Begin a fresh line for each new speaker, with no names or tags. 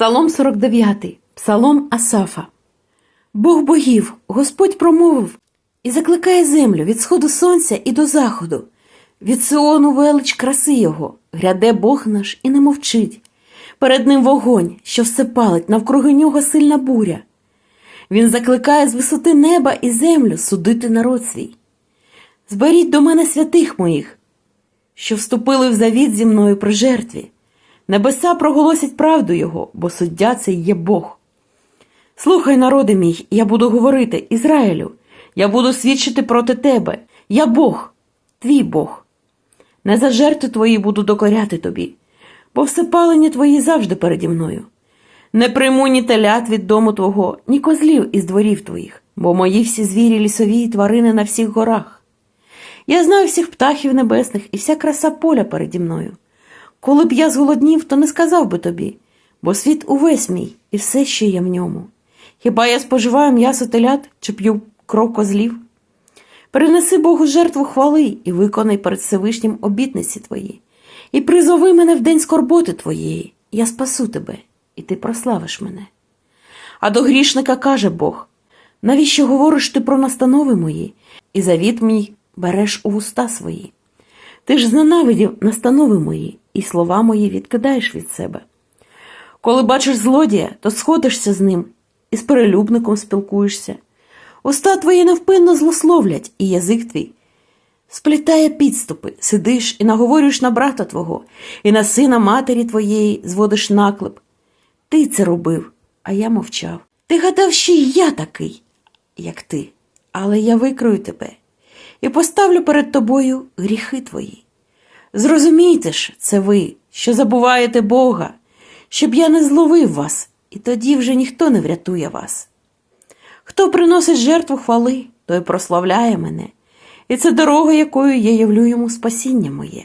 Псалом 49, Псалом Асафа. Бог богів, Господь промовив і закликає землю від сходу сонця і до заходу. Від Сиону велич краси його, гряде Бог наш і не мовчить. Перед ним вогонь, що все палить, навкруги нього сильна буря. Він закликає з висоти неба і землю судити народ свій. Зберіть до мене святих моїх, що вступили в завіт зі мною при жертві. Небеса проголосять правду його, бо суддя це є Бог. Слухай, народи мій, я буду говорити, Ізраїлю, я буду свідчити проти тебе. Я Бог, твій Бог. Не за жертви твої буду докоряти тобі, бо всепалені твої завжди переді мною. Не прийму ні телят від дому твого, ні козлів із дворів твоїх, бо мої всі звірі лісові і тварини на всіх горах. Я знаю всіх птахів небесних і вся краса поля переді мною. Коли б я зголоднів, то не сказав би тобі, бо світ увесь мій і все, що є в ньому. Хіба я споживаю м'ясо телят чи п'ю кров козлів? Принеси Богу жертву хвали і виконай перед Всевишнім обітниці твої, і призови мене в день скорботи твоєї, я спасу тебе, і ти прославиш мене. А до грішника каже Бог: навіщо говориш ти про настанови мої, і завіт мій береш у вуста свої? Ти ж зненавидів настанови мої, і слова мої відкидаєш від себе. Коли бачиш злодія, то сходишся з ним і з перелюбником спілкуєшся. Уста твої невпинно злословлять, і язик твій сплітає підступи, сидиш і наговорюєш на брата твого, і на сина матері твоєї зводиш наклеп. Ти це робив, а я мовчав. Ти гадав, що й я такий, як ти, але я викрою тебе і поставлю перед тобою гріхи твої. Зрозумійте ж, це ви, що забуваєте Бога, щоб я не зловив вас, і тоді вже ніхто не врятує вас. Хто приносить жертву хвали, той прославляє мене, і це дорога, якою я явлю йому спасіння моє.